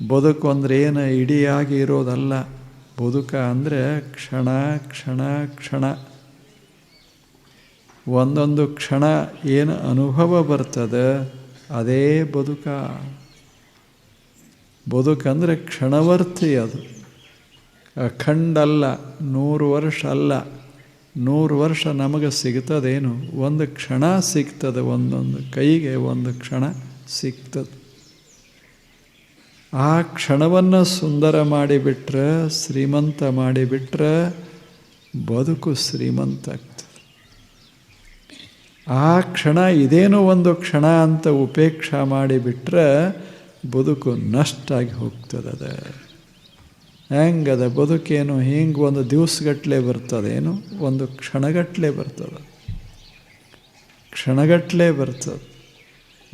ಬದುಕು ಅಂದರೆ ಏನು? ಇಡಿಯಾಗಿ ಇರೋದಲ್ಲ. ಬದುಕ ಅಂದರೆ ಕ್ಷಣ ಕ್ಷಣ ಕ್ಷಣ. ಒಂದೊಂದು ಕ್ಷಣ ಏನು ಅನುಭವ ಬರ್ತದೆ, ಅದೇ ಬದುಕ. ಬದುಕಂದರೆ ಕ್ಷಣವರ್ತಿ ಅದು. ಅಖಂಡ ಅಲ್ಲ ನೂರು ವರ್ಷ ಅಲ್ಲ. ನೂರು ವರ್ಷ ನಮಗೆ ಸಿಗ್ತದೇನು? ಒಂದು ಕ್ಷಣ ಸಿಗ್ತದೆ, ಒಂದೊಂದು ಕೈಗೆ ಒಂದು ಕ್ಷಣ ಸಿಗ್ತದೆ. ಆ ಕ್ಷಣವನ್ನು ಸುಂದರ ಮಾಡಿಬಿಟ್ರೆ, ಶ್ರೀಮಂತ ಮಾಡಿಬಿಟ್ರೆ ಬದುಕು ಶ್ರೀಮಂತ ಆಗ್ತದೆ. ಆ ಕ್ಷಣ ಇದೇನೋ ಒಂದು ಕ್ಷಣ ಅಂತ ಉಪೇಕ್ಷಾ ಮಾಡಿಬಿಟ್ರೆ ಬದುಕು ನಷ್ಟ ಆಗಿ ಹೋಗ್ತದದ ಹೆಂಗದ ಬದುಕೇನು ಹಿಂಗೆ ಒಂದು ದಿವಸಗಟ್ಟಲೆ ಬರ್ತದೇನು? ಒಂದು ಕ್ಷಣಗಟ್ಲೆ ಬರ್ತದೆ. ಕ್ಷಣಗಟ್ಲೆ ಬರ್ತದೆ.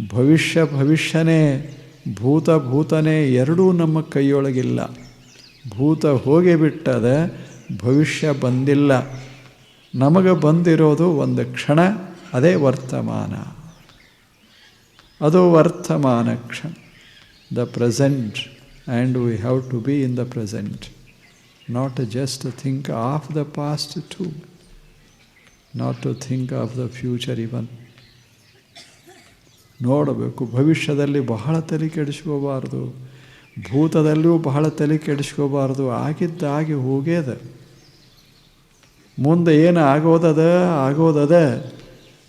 ಭವಿಷ್ಯ ಭವಿಷ್ಯನೇ ಭೂತ ಭೂತನೇ ಎರಡೂ ನಮ್ಮ ಕೈಯೊಳಗಿಲ್ಲ. ಭೂತ ಹೋಗಿ ಬಿಟ್ಟದೆ ಭವಿಷ್ಯ ಬಂದಿಲ್ಲ. ನಮಗೆ ಬಂದಿರೋದು ಒಂದು ಕ್ಷಣ, ಅದೇ ವರ್ತಮಾನ. ಅದು ವರ್ತಮಾನ ಕ್ಷಣ. The present and we have to be in the present not just think of the past to not to think of the future even ನೋಡಬೇಕು. ಭವಿಷ್ಯದಲ್ಲಿ ಬಹಳ ತಲೆ ಕೆಡಿಸ್ಕೋಬಾರ್ದು. ಭೂತದಲ್ಲಿಯೂ ಬಹಳ ತಲೆ ಕೆಡಿಸ್ಕೋಬಾರ್ದು. ಆಗಿದ್ದಾಗಿ ಹೋಗೇದ ಮುಂದೆ ಏನು ಆಗೋದದ? ಆಗೋದದ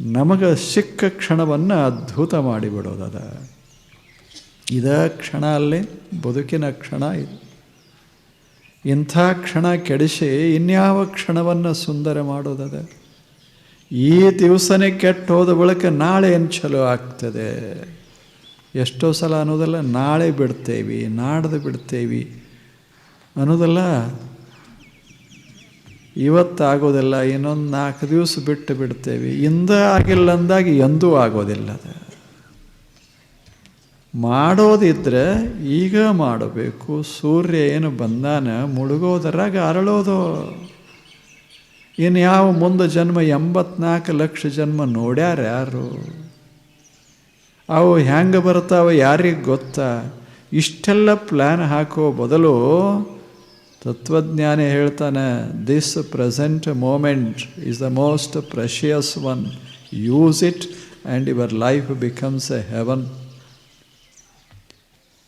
ನಮಗೆ ಸಿಕ್ಕ ಕ್ಷಣವನ್ನು ಅದ್ಭುತ ಮಾಡಿಬಿಡೋದದ. ಇದ ಕ್ಷಣ ಅಲ್ಲಿ ಬದುಕಿನ ಕ್ಷಣ ಇದು. ಇಂಥ ಕ್ಷಣ ಕೆಡಿಸಿ ಇನ್ಯಾವ ಕ್ಷಣವನ್ನು ಸುಂದರ ಮಾಡೋದದ? ಈ ದಿವಸನೇ ಕೆಟ್ಟು ಹೋದ ಬಳಿಕ ನಾಳೆ ಏನು ಚಲೋ ಆಗ್ತದೆ? ಎಷ್ಟೋ ಸಲ ಅನ್ನೋದಲ್ಲ, ನಾಳೆ ಬಿಡ್ತೇವಿ, ನಾಡ್ದು ಬಿಡ್ತೇವಿ. ಅನ್ನೋದಲ್ಲ, ಇವತ್ತಾಗೋದಿಲ್ಲ, ಇನ್ನೊಂದು ನಾಲ್ಕು ದಿವಸ ಬಿಟ್ಟು ಬಿಡ್ತೇವೆ. ಇಂದ ಆಗಿಲ್ಲ ಅಂದಾಗ ಎಂದೂ ಆಗೋದಿಲ್ಲ ಅದು. ಮಾಡೋದಿದ್ರೆ ಈಗ ಮಾಡಬೇಕು. ಸೂರ್ಯ ಏನು ಬಂದಾನ, ಮುಳುಗೋದರಾಗ ಅರಳೋದು. ಇನ್ನು ಯಾವ ಮುಂದೆ ಜನ್ಮ ಎಂಬತ್ನಾಲ್ಕು ಲಕ್ಷ ಜನ್ಮ ನೋಡ್ಯಾರ ಯಾರು? ಅವು ಹೆಂಗೆ ಬರ್ತಾವ ಯಾರಿಗೆ ಗೊತ್ತಾ? ಇಷ್ಟೆಲ್ಲ ಪ್ಲ್ಯಾನ್ ಹಾಕೋ ಬದಲು ತತ್ವಜ್ಞಾನಿ ಹೇಳ್ತಾನೆ this present moment is the most precious one use it and your life becomes a heaven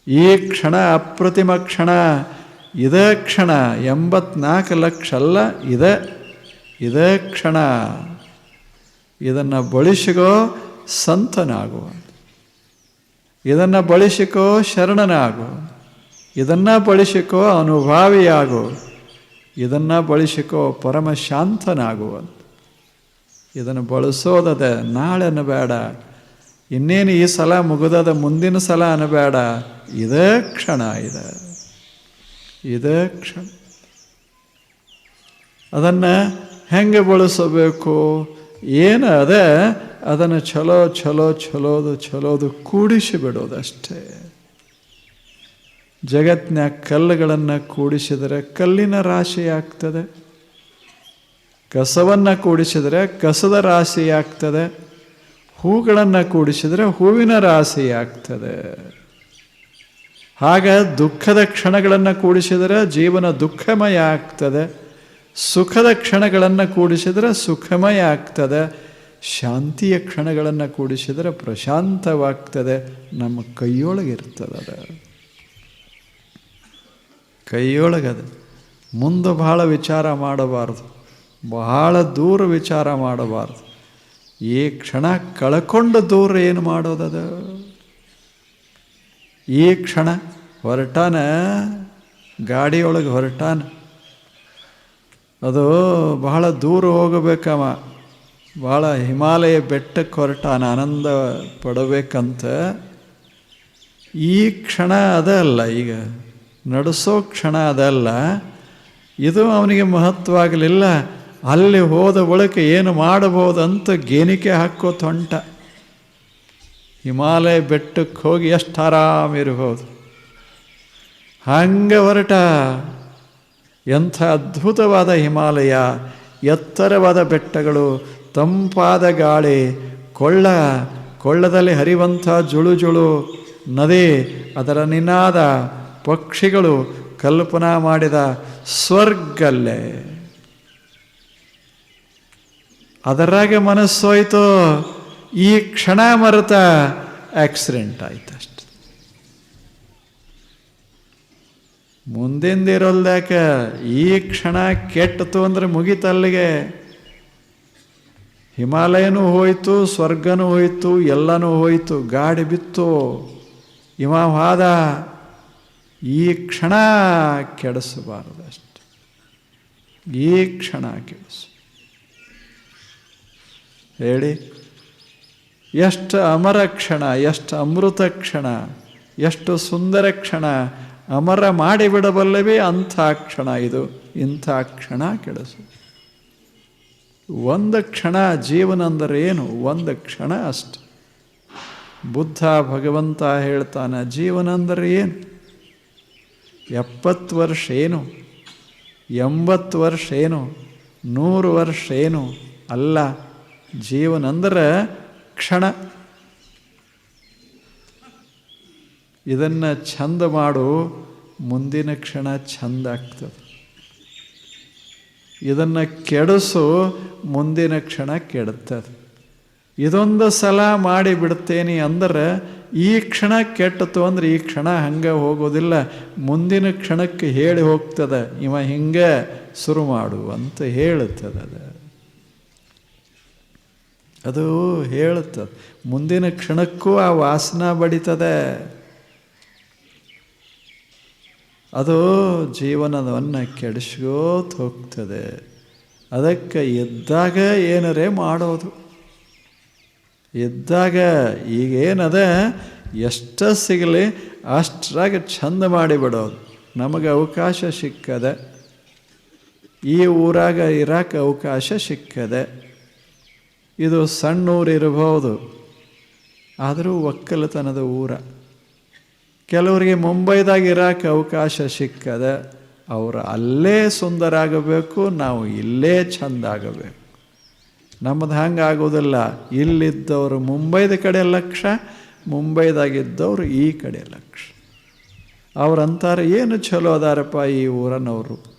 ಈ ಕ್ಷಣ ಅಪ್ರತಿಮ ಕ್ಷಣ, ಇದೇ ಕ್ಷಣ ಎಂಬತ್ನಾಲ್ಕು ಲಕ್ಷ ಅಲ್ಲ, ಇದೆ ಇದೇ ಕ್ಷಣ ಇದನ್ನು ಬಳಸಿಕೋ ಸಂತನಾಗುವ ಇದನ್ನು ಬಳಸಿಕೋ ಶರಣನಾಗು. ಇದನ್ನು ಬಳಸಿಕೋ ಅನುಭಾವಿಯಾಗು. ಇದನ್ನು ಬಳಸಿಕೋ ಪರಮ ಶಾಂತನಾಗುವಂತ ಇದನ್ನು ಬಳಸೋದದ ನಾಳೆ ಅನ್ನಬೇಡ. ಇನ್ನೇನು ಈ ಸಲ ಮುಗಿದದ ಮುಂದಿನ ಸಲ ಅನ್ನಬೇಡ. ಇದೇ ಕ್ಷಣ ಇದೆ. ಇದೇ ಕ್ಷಣ. ಅದನ್ನು ಹೆಂಗೆ ಬಳಸಬೇಕು? ಏನು ಅದೇ, ಅದನ್ನು ಚಲೋ ಚಲೋ ಚಲೋದು ಚಲೋದು ಕೂಡಿಸಿ ಬಿಡೋದಷ್ಟೇ ಜಗತ್ತಿನ ಕಲ್ಲುಗಳನ್ನು ಕೂಡಿಸಿದರೆ ಕಲ್ಲಿನ ರಾಶಿ ಆಗ್ತದೆ. ಕಸವನ್ನು ಕೂಡಿಸಿದರೆ ಕಸದ ರಾಶಿ ಆಗ್ತದೆ. ಹೂಗಳನ್ನು ಕೂಡಿಸಿದರೆ ಹೂವಿನ ರಾಶಿ ಆಗ್ತದೆ. ಹಾಗೆ ದುಃಖದ ಕ್ಷಣಗಳನ್ನು ಕೂಡಿಸಿದರೆ ಜೀವನ ದುಃಖಮಯ ಆಗ್ತದೆ. ಸುಖದ ಕ್ಷಣಗಳನ್ನು ಕೂಡಿಸಿದರೆ ಸುಖಮಯ ಆಗ್ತದೆ. ಶಾಂತಿಯ ಕ್ಷಣಗಳನ್ನು ಕೂಡಿಸಿದರೆ ಪ್ರಶಾಂತವಾಗ್ತದೆ. ನಮ್ಮ ಕೈಯೊಳಗಿರ್ತದೆ ಅದು. ಕೈಯೊಳಗದ ಮುಂದೆ ಬಹಳ ವಿಚಾರ ಮಾಡಬಾರ್ದು. ಬಹಳ ದೂರ ವಿಚಾರ ಮಾಡಬಾರ್ದು. ಈ ಕ್ಷಣ ಕಳ್ಕೊಂಡು ದೂರ ಏನು ಮಾಡೋದದ? ಈ ಕ್ಷಣ ಹೊರಟಾನ? ಗಾಡಿಯೊಳಗೆ ಹೊರಟಾನ? ಅದು ಬಹಳ ದೂರ ಹೋಗಬೇಕವ. ಭಾಳ ಹಿಮಾಲಯ ಬೆಟ್ಟಕ್ಕೆ ಹೊರಟಾನ ಆನಂದ ಪಡಬೇಕಂತ. ಈ ಕ್ಷಣ ಅದಲ್ಲ ಈಗ. ನಡೆಸೋ ಕ್ಷಣ ಅದಲ್ಲ ಇದು ಅವನಿಗೆ ಮಹತ್ವ ಆಗಲಿಲ್ಲ ಅಲ್ಲಿ ಹೋದ ಬಳಿಕ ಏನು ಅಂತ ಗೇನಿಕೆ ಹಾಕೋ ತೊಂಟ. ಹಿಮಾಲಯ ಬೆಟ್ಟಕ್ಕೆ ಹೋಗಿ ಎಷ್ಟು ಆರಾಮಿರ್ಬೋದು. ಹಂಗೆ ಹೊರಟ. ಎಂಥ ಅದ್ಭುತವಾದ ಹಿಮಾಲಯ, ಎತ್ತರವಾದ ಬೆಟ್ಟಗಳು, ತಂಪಾದ ಗಾಳಿ, ಕೊಳ್ಳ, ಕೊಳ್ಳದಲ್ಲಿ ಹರಿವಂಥ ಜುಳು ಜುಳು, ನದಿ, ಅದರ ನಿನಾದ ಪಕ್ಷಿಗಳು ಕಲ್ಪನಾ ಮಾಡಿದ ಸ್ವರ್ಗಲ್ಲೇ. ಅದರಾಗೆ ಮನಸ್ಸೋಯ್ತು, ಈ ಕ್ಷಣ ಮರೆತ ಆಕ್ಸಿಡೆಂಟ್ ಆಯ್ತು ಅಷ್ಟೆ ಮುಂದಿಂದಿರೋಲ್ದಾಕ ಈ ಕ್ಷಣ ಕೆಟ್ಟತು ಅಂದರೆ ಮುಗಿತಲ್ಲಿಗೆ ಹಿಮಾಲಯನೂ ಹೋಯಿತು, ಸ್ವರ್ಗನೂ ಹೋಯಿತು, ಎಲ್ಲನೂ ಹೋಯಿತು, ಗಾಡಿ ಬಿತ್ತು. ಇಮ ವಾದ ಈ ಕ್ಷಣ ಕೆಡಿಸಬಾರದು ಅಷ್ಟೆ. ಈ ಕ್ಷಣ ಕೆಡಿಸು. ಹೇಳಿ, ಎಷ್ಟು ಅಮರ ಕ್ಷಣ, ಎಷ್ಟು ಅಮೃತ ಕ್ಷಣ, ಎಷ್ಟು ಸುಂದರ ಕ್ಷಣ ಅಮರ ಮಾಡಿಬಿಡಬಲ್ಲವೇ ಅಂಥ ಕ್ಷಣ ಇದು. ಇಂಥ ಕ್ಷಣ ಕೆಡಿಸು. ಒಂದು ಕ್ಷಣ ಜೀವನ ಅಂದರೆ ಏನು? ಒಂದು ಕ್ಷಣ ಅಷ್ಟೆ. ಬುದ್ಧ ಭಗವಂತ ಹೇಳ್ತಾನೆ, ಜೀವನ ಅಂದರೆ ಏನು? ಎಪ್ಪತ್ತು ವರ್ಷ ಏನು? ಎಂಬತ್ತು ವರ್ಷ ಏನು? ನೂರು ವರ್ಷ ಏನು? ಅಲ್ಲ, ಜೀವನ ಅಂದ್ರೆ ಕ್ಷಣ. ಇದನ್ನು ಚಂದ ಮಾಡು, ಮುಂದಿನ ಕ್ಷಣ ಚಂದ ಆಗ್ತದೆ. ಇದನ್ನು ಕೆಡಿಸು, ಮುಂದಿನ ಕ್ಷಣ ಕೆಡುತ್ತದೆ ಇದೊಂದು ಸಲ ಮಾಡಿ ಬಿಡ್ತೇನೆ ಅಂದ್ರೆ, ಈ ಕ್ಷಣ ಕೆಟ್ಟತು ಅಂದ್ರೆ ಈ ಕ್ಷಣ ಹಂಗೆ ಹೋಗೋದಿಲ್ಲ. ಮುಂದಿನ ಕ್ಷಣಕ್ಕೆ ಹೇಳಿ ಹೋಗ್ತದೆ, ಇವ ಹಿಂಗೆ ಶುರು ಮಾಡು ಅಂತ ಹೇಳುತ್ತದೆ ಅದು. ಅದು ಹೇಳುತ್ತದೆ. ಮುಂದಿನ ಕ್ಷಣಕ್ಕೂ ಆ ವಾಸನ ಬಡಿತದೆ. ಅದು ಜೀವನವನ್ನು ಕೆಡಿಸ್ಕೋತ ಹೋಗ್ತದೆ. ಅದಕ್ಕೆ ಎದ್ದಾಗ ಏನರೇ ಮಾಡೋದು. ಎದ್ದಾಗ ಈಗೇನದ, ಎಷ್ಟು ಸಿಗಲಿ ಅಷ್ಟ್ರಾಗ ಚಂದ ಮಾಡಿಬಿಡೋದು. ನಮಗೆ ಅವಕಾಶ ಸಿಕ್ಕದೆ. ಈ ಊರಾಗ ಇರಕ್ಕೆ ಅವಕಾಶ ಸಿಕ್ಕದೆ. ಇದು ಸಣ್ಣ ಊರು ಆದರೂ ಒಕ್ಕಲತನದ ಊರ. ಕೆಲವರಿಗೆ ಮುಂಬೈದಾಗ ಇರೋಕ್ಕೆ ಅವಕಾಶ ಸಿಕ್ಕದೆ ಅವರು ಅಲ್ಲೇ ಸುಂದರ ಆಗಬೇಕು ನಾವು ಇಲ್ಲೇ ಚಂದ ಆಗಬೇಕು ನಮ್ಮದು ಹಂಗೆ ಆಗೋದಿಲ್ಲ. ಇಲ್ಲಿದ್ದವರು ಮುಂಬೈದ ಕಡೆ ಲಕ್ಷ, ಮುಂಬೈದಾಗಿದ್ದವರು ಈ ಕಡೆ ಲಕ್ಷ. ಅವ್ರಂತಾರೆ, ಏನು ಚಲೋ ಅದಾರಪ್ಪ ಈ ಊರನವರು?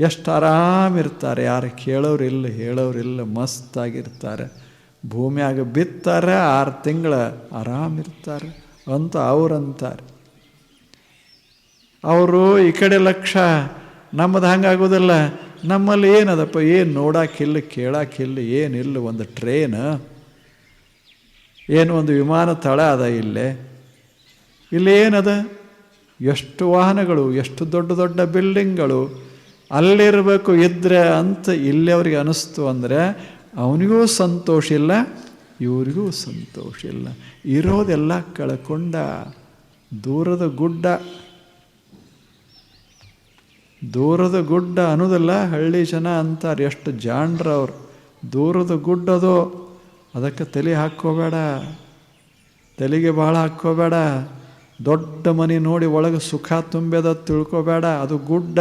ಎಷ್ಟು ಆರಾಮಿರ್ತಾರೆ ಯಾರು ಕೇಳೋರಿಲ್ಲ, ಹೇಳೋರಿಲ್ಲ, ಮಸ್ತಾಗಿರ್ತಾರೆ. ಭೂಮಿಯಾಗ ಬಿತ್ತಾರೆ, ಆರು ತಿಂಗಳ ಆರಾಮಿರ್ತಾರೆ ಅಂತ ಅವ್ರಂತಾರೆ. ಅವರು ಈ ಕಡೆ ಲಕ್ಷ, ನಮ್ಮದು ಹಂಗಾಗೋದಿಲ್ಲ. ನಮ್ಮಲ್ಲಿ ಏನದಪ್ಪ? ಏನು ನೋಡಾಕಿಲ್ಲ ಕೇಳಾಕಿಲ್ಲ ಏನಿಲ್ಲ ಒಂದು ಟ್ರೇನ್ ಏನು ಒಂದು ವಿಮಾನ ತಳ ಅದ ಇಲ್ಲೇ. ಇಲ್ಲಿ ಏನದ? ಎಷ್ಟು ವಾಹನಗಳು, ಎಷ್ಟು ದೊಡ್ಡ ದೊಡ್ಡ ಬಿಲ್ಡಿಂಗ್ಗಳು. ಅಲ್ಲಿರಬೇಕು ಇದ್ರೆ ಅಂತ ಇಲ್ಲಿ ಅವ್ರಿಗೆ ಅನಿಸ್ತು ಅಂದರೆ, ಅವನಿಗೂ ಸಂತೋಷ ಇಲ್ಲ, ಇವರಿಗೂ ಸಂತೋಷ ಇಲ್ಲ. ಇರೋದೆಲ್ಲ ಕಳ್ಕೊಂಡ, ದೂರದ ಗುಡ್ಡ. ದೂರದ ಗುಡ್ಡ ಅನ್ನೋದಲ್ಲ ಹಳ್ಳಿ ಜನ ಅಂತಾರೆ, ಎಷ್ಟು ಜಾಣ್ರ ಅವರು. ದೂರದ ಗುಡ್ಡದು ಅದಕ್ಕೆ ತಲೆ ಹಾಕ್ಕೋಬೇಡ. ತಲೆಗೆ ಭಾಳ ಹಾಕ್ಕೋಬೇಡ. ದೊಡ್ಡ ಮನೆ ನೋಡಿ ಒಳಗೆ ಸುಖ ತುಂಬ್ಯದ ತಿಳ್ಕೊಬೇಡ. ಅದು ಗುಡ್ಡ.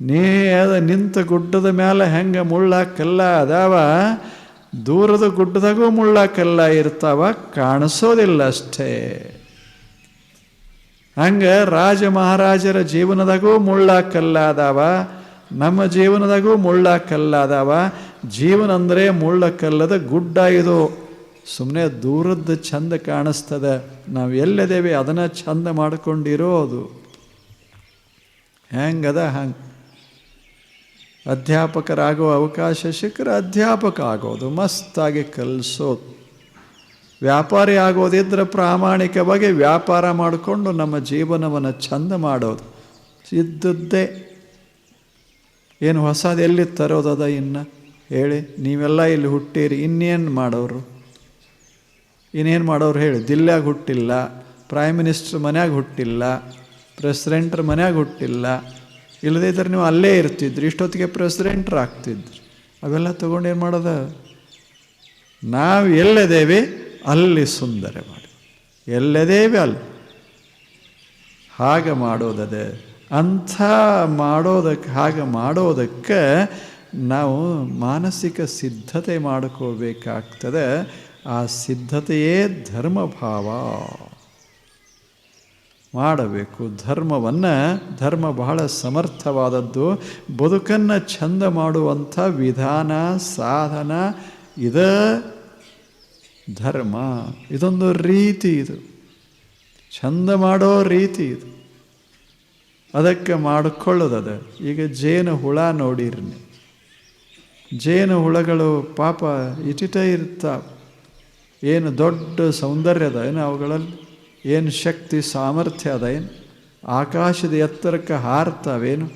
ನೀ ಅದ ನಿಂತ ಗುಡ್ಡದ ಮೇಲೆ ಹೆಂಗೆ ಮುಳ್ಳಾಕಲ್ಲ ಅದಾವ? ದೂರದ ಗುಡ್ಡದಾಗೂ ಮುಳ್ಳ ಕಲ್ಲ ಇರ್ತಾವ, ಕಾಣಿಸೋದಿಲ್ಲ ಅಷ್ಟೇ. ಹಂಗೆ ರಾಜ ಮಹಾರಾಜರ ಜೀವನದಾಗೂ ಮುಳ್ಳ ಕಲ್ಲಾದವ ನಮ್ಮ ಜೀವನದಾಗೂ ಮುಳ್ಳ ಕಲ್ಲಾದವ ಜೀವನ ಅಂದರೆ ಮುಳ್ಳ ಕಲ್ಲದ ಗುಡ್ಡ ಇದು ಸುಮ್ಮನೆ ದೂರದ್ದು ಚಂದ ಕಾಣಿಸ್ತದೆ. ನಾವು ಎಲ್ಲದೇವೆ ಅದನ್ನು ಚಂದ ಮಾಡ್ಕೊಂಡಿರೋದು ಹೆಂಗದ ಹಂಗೆ? ಅಧ್ಯಾಪಕರಾಗೋ ಅವಕಾಶ ಸಿಕ್ಕರೆ ಅಧ್ಯಾಪಕ ಆಗೋದು. ಮಸ್ತಾಗಿ ಕಲಿಸೋದು. ವ್ಯಾಪಾರಿ ಆಗೋದಿದ್ರೆ ಪ್ರಾಮಾಣಿಕವಾಗಿ ವ್ಯಾಪಾರ ಮಾಡಿಕೊಂಡು ನಮ್ಮ ಜೀವನವನ್ನು ಚಂದ ಮಾಡೋದು. ಇದ್ದದ್ದೇ ಏನು ಹೊಸದು ಎಲ್ಲಿ ತರೋದದ ಇನ್ನು? ಹೇಳಿ, ನೀವೆಲ್ಲ ಇಲ್ಲಿ ಹುಟ್ಟೀರಿ, ಇನ್ನೇನು ಮಾಡೋರು? ಇನ್ನೇನು ಮಾಡೋರು ಹೇಳಿ ದಿಲ್ಲಾಗ ಹುಟ್ಟಿಲ್ಲ ಪ್ರೈಮ್ ಮಿನಿಸ್ಟ್ರ್ ಮನ್ಯಾಗ ಹುಟ್ಟಿಲ್ಲ ಪ್ರೆಸಿಡೆಂಟ್ರ ಮನ್ಯಾಗ ಹುಟ್ಟಿಲ್ಲ ಇಲ್ಲದೇ ಇದ್ರೆ ನೀವು ಅಲ್ಲೇ ಇರ್ತಿದ್ರಿ, ಇಷ್ಟೊತ್ತಿಗೆ ಪ್ರೆಸಿಡೆಂಟ್ರ್ ಆಗ್ತಿದ್ರಿ. ಅವೆಲ್ಲ ತೊಗೊಂಡು ಏನು ಮಾಡೋದ? ನಾವು ಎಲ್ಲಿದ್ದೇವೆ ಅಲ್ಲಿ ಸುಂದರ ಮಾಡಿ. ಎಲ್ಲದೇವೆ ಅಲ್ಲಿ. ಹಾಗೆ ಮಾಡೋದದೆ, ಅಂಥ ಮಾಡೋದಕ್ಕೆ ಹಾಗೆ ಮಾಡೋದಕ್ಕೆ ನಾವು ಮಾನಸಿಕ ಸಿದ್ಧತೆ ಮಾಡ್ಕೋಬೇಕಾಗ್ತದೆ. ಆ ಸಿದ್ಧತೆಯೇ ಧರ್ಮಭಾವ. ಮಾಡಬೇಕು. ಧರ್ಮವನ್ನು, ಧರ್ಮ ಬಹಳ ಸಮರ್ಥವಾದದ್ದು. ಬದುಕನ್ನು ಚಂದ ಮಾಡುವಂಥ ವಿಧಾನ, ಸಾಧನ ಇದ ಧರ್ಮ, ಇದೊಂದು ರೀತಿ ಇದು. ಚಂದ ಮಾಡೋ ರೀತಿ ಇದು. ಅದಕ್ಕೆ ಮಾಡಿಕೊಳ್ಳೋದದ ಈಗ ಜೇನು ಹುಳ ನೋಡಿರಿ. ಜೇನು ಹುಳಗಳು ಪಾಪ ಇಟಿಟ ಇರ್ತಾವೆ. ಏನು ದೊಡ್ಡ ಸೌಂದರ್ಯ ಅದ ಏನು ಅವುಗಳಲ್ಲಿ? ಏನು ಶಕ್ತಿ, ಸಾಮರ್ಥ್ಯ ಅದ ಏನು? ಆಕಾಶದ ಎತ್ತರಕ್ಕೆ ಹಾರ್ತಾವೇನು?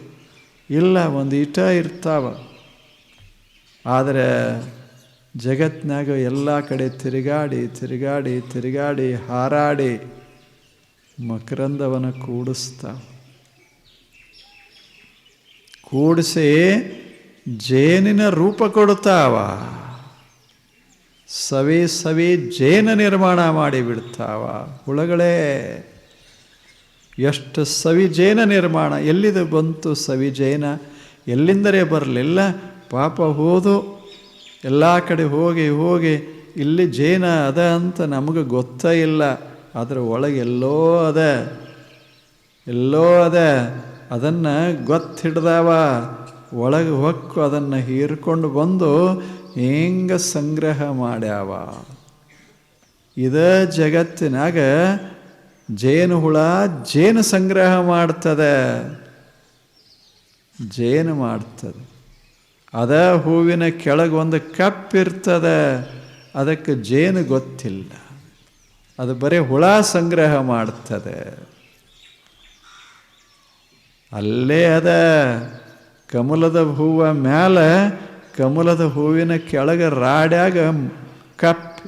ಇಲ್ಲ, ಒಂದು ಇಟ ಇರ್ತಾವ. ಆದರೆ ಜಗತ್ತಿನಾಗ ಎಲ್ಲ ಕಡೆ ತಿರುಗಾಡಿ ತಿರುಗಾಡಿ ತಿರುಗಾಡಿ ಹಾರಾಡಿ ಮಕರಂದವನ್ನು ಕೂಡಿಸ್ತಾವ ಕೂಡಿಸಿ ಜೇನಿನ ರೂಪ ಕೊಡ್ತಾವ ಸವಿ ಸವಿ ಜೇನ ನಿರ್ಮಾಣ ಮಾಡಿ ಬಿಡ್ತಾವ. ಹುಳಗಳೇ, ಎಷ್ಟು ಸವಿ ಜೇನ ನಿರ್ಮಾಣ. ಎಲ್ಲಿದು ಬಂತು ಸವಿ ಜೇನ? ಎಲ್ಲಿಂದರೆ ಬರಲಿಲ್ಲ. ಪಾಪ ಹೋದು. ಎಲ್ಲ ಕಡೆ ಹೋಗಿ ಹೋಗಿ ಇಲ್ಲಿ ಜೇನ ಅದ ಅಂತ ನಮಗೆ ಗೊತ್ತೇ ಇಲ್ಲ. ಅದರ ಒಳಗೆ ಎಲ್ಲೋ ಅದ. ಎಲ್ಲೋ ಅದ. ಅದನ್ನು ಗೊತ್ತಿಡ್ದಾವ. ಒಳಗೆ ಹೊಕ್ಕು ಅದನ್ನು ಹೀರ್ಕೊಂಡು ಬಂದು ಹೆಂಗ ಸಂಗ್ರಹ ಮಾಡ್ಯಾವ. ಇದ ಜಗತ್ತಿನಾಗ ಜೇನು ಹುಳ ಜೇನು ಸಂಗ್ರಹ ಮಾಡ್ತದೆ. ಜೇನು ಮಾಡ್ತದೆ. ಅದ ಹೂವಿನ ಕೆಳಗೆ ಒಂದು ಕಪ್ಪಿರ್ತದೆ ಅದಕ್ಕೆ ಜೇನು ಗೊತ್ತಿಲ್ಲ. ಅದು ಬರೀ ಹುಳ ಸಂಗ್ರಹ ಮಾಡ್ತದೆ. ಅಲ್ಲೇ ಅದ ಕಮಲದ ಹೂವ ಮ್ಯಾಲ ಕಮಲದ ಹೂವಿನ ಕೆಳಗೆ ರಾಡ್ಯಾಗ ಕಪ್.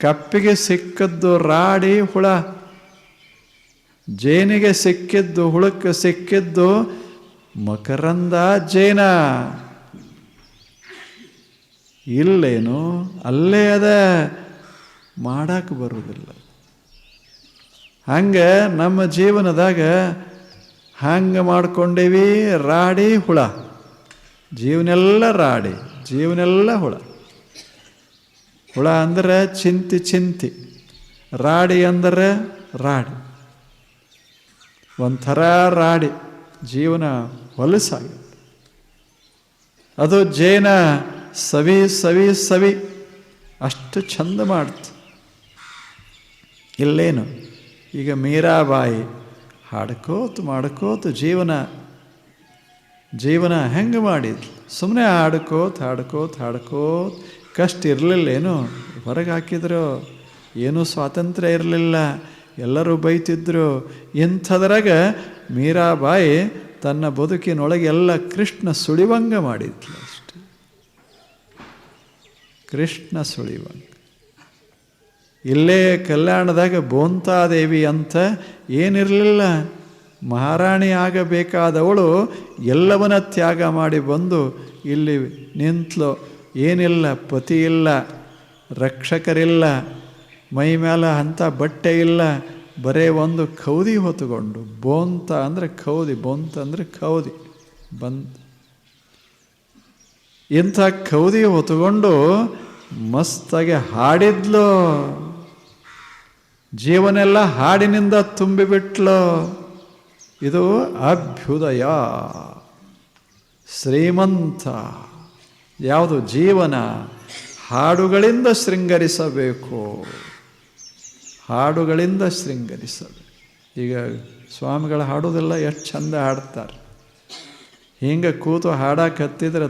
ಕಪ್ಪಿಗೆ ಸಿಕ್ಕದ್ದು ರಾಡಿ ಹುಳ. ಜೇನಿಗೆ ಸಿಕ್ಕಿದ್ದು ಹುಳಕ್ಕೆ ಸಿಕ್ಕಿದ್ದು ಮಕರಂದ ಜೈನ. ಇಲ್ಲೇನು, ಅಲ್ಲೇ ಅದ ಮಾಡಕ್ಕೆ ಬರುವುದಿಲ್ಲ ಹಂಗೆ ನಮ್ಮ ಜೀವನದಾಗ ಹಂಗೆ ಮಾಡ್ಕೊಂಡೇವಿ, ರಾಡಿ ಹುಳ. ಜೀವನೆಲ್ಲ ರಾಡಿ, ಜೀವನೆಲ್ಲ ಹುಳ. ಹುಳ ಅಂದ್ರೆ ಚಿಂತಿ ಚಿಂತಿ. ರಾಡಿ ಅಂದ್ರೆ ರಾಡಿ. ಒಂಥರ ರಾಡಿ ಜೀವನ. ಹೊಲಸಾಗಿ ಅದು ಜೇನ ಸವಿ ಸವಿ ಸವಿ, ಅಷ್ಟು ಚಂದ ಮಾಡ್ತು. ಇಲ್ಲೇನು? ಈಗ ಮೀರಾಬಾಯಿ ಹಾಡ್ಕೋತು ಮಾಡ್ಕೋತ ಜೀವನ ಜೀವನ ಹೆಂಗೆ ಮಾಡಿದ್ಲು? ಸುಮ್ಮನೆ ಹಾಡ್ಕೋತ ಹಾಡ್ಕೋತ ಹಾಡ್ಕೋತ. ಕಷ್ಟ ಇರಲಿಲ್ಲೇನು ಹೊರಗೆ ಹಾಕಿದ್ರು, ಏನೂ ಸ್ವಾತಂತ್ರ್ಯ ಇರಲಿಲ್ಲ. ಎಲ್ಲರೂ ಬೈತಿದ್ರು. ಇಂಥದ್ರಾಗ ಮೀರಾಬಾಯಿ ತನ್ನ ಬದುಕಿನೊಳಗೆ ಎಲ್ಲ ಕೃಷ್ಣ ಸುಳಿವಂಗ ಮಾಡಿದ್ಲು ಅಷ್ಟೆ. ಕೃಷ್ಣ ಸುಳಿವಂಗ. ಇಲ್ಲೇ ಕಲ್ಯಾಣದಾಗ ಬೋಂತಾದೇವಿ ಅಂತ ಏನಿರಲಿಲ್ಲ. ಮಹಾರಾಣಿ ಆಗಬೇಕಾದವಳು ಎಲ್ಲವನ್ನ ತ್ಯಾಗ ಮಾಡಿ ಬಂದು ಇಲ್ಲಿ ನಿಂತಲು. ಏನಿಲ್ಲ, ಪತಿ ಇಲ್ಲ, ರಕ್ಷಕರಿಲ್ಲ, ಮೈ ಮೇಲೆ ಅಂಥ ಬಟ್ಟೆ ಇಲ್ಲ ಬರೇ ಒಂದು ಕೌದಿ ಹೊತ್ತುಕೊಂಡು, ಬೋಂತ ಅಂದರೆ ಕೌದಿ, ಬೋಂತ ಅಂದರೆ ಕೌದಿ, ಬಂತ. ಇಂಥ ಕೌದಿ ಹೊತ್ತುಕೊಂಡು ಮಸ್ತಾಗಿ ಹಾಡಿದ್ಲು. ಜೀವನೆಲ್ಲ ಹಾಡಿನಿಂದ ತುಂಬಿಬಿಟ್ಲು. ಇದು ಅಭ್ಯುದಯ, ಶ್ರೀಮಂತ. ಯಾವುದು ಜೀವನ ಹಾಡುಗಳಿಂದ ಶೃಂಗರಿಸಬೇಕು. ಹಾಡುಗಳಿಂದ ಶೃಂಗರಿಸೋದು ಈಗ ಸ್ವಾಮಿಗಳು ಹಾಡೋದೆಲ್ಲ ಎಷ್ಟು ಚಂದ ಹಾಡ್ತಾರೆ. ಹಿಂಗೆ ಕೂತು ಹಾಡಕ್ಕೆ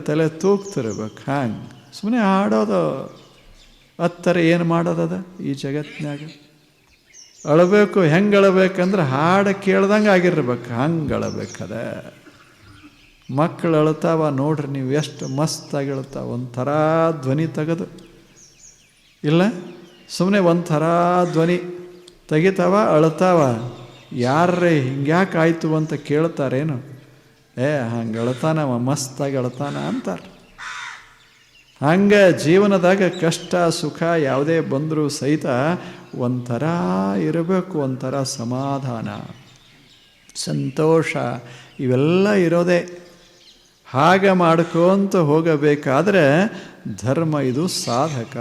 ತಲೆ ತೂಗ್ತಿರ್ಬೇಕು. ಹಾಂಗೆ. ಸುಮ್ಮನೆ ಹಾಡೋದು ಹತ್ತರ ಏನು ಮಾಡೋದದ ಈ ಜಗತ್ತಿನಾಗ ಅಳಬೇಕು, ಹೆಂಗೆ ಅಳಬೇಕಂದ್ರೆ ಹಾಡು ಕೇಳ್ದಂಗೆ ಆಗಿರ್ಬೇಕು. ಹಂಗೆ ಅಳಬೇಕದ. ಮಕ್ಕಳು ಅಳ್ತಾವ ನೋಡ್ರಿ ನೀವು ಎಷ್ಟು ಮಸ್ತಾಗಿ ಅಳ್ತಾವ ಒಂಥರ ಧ್ವನಿ ತೆಗೆದು. ಇಲ್ಲ? ಸುಮ್ಮನೆ ಒಂಥರ ಧ್ವನಿ. ತೆಗಿತಾವ, ಅಳ್ತಾವ. ಯಾರೇ ಹಿಂಗ್ಯಾಕೆ ಆಯಿತು ಅಂತ ಕೇಳ್ತಾರೇನು? ಏ, ಹಂಗೆ ಅಳ್ತಾನವ ಮಸ್ತಾಗಿ ಅಳ್ತಾನ ಅಂತಾರೆ ಹಂಗೆ ಜೀವನದಾಗ ಕಷ್ಟ, ಸುಖ ಯಾವುದೇ ಬಂದರೂ ಸಹಿತ ಒಂಥರ ಇರಬೇಕು, ಒಂಥರ ಸಮಾಧಾನ. ಸಂತೋಷ, ಇವೆಲ್ಲ ಇರೋದೇ. ಹಾಗೆ ಮಾಡ್ಕೊಂತ ಹೋಗಬೇಕಾದ್ರೆ ಧರ್ಮ ಇದು ಸಾಧಕ.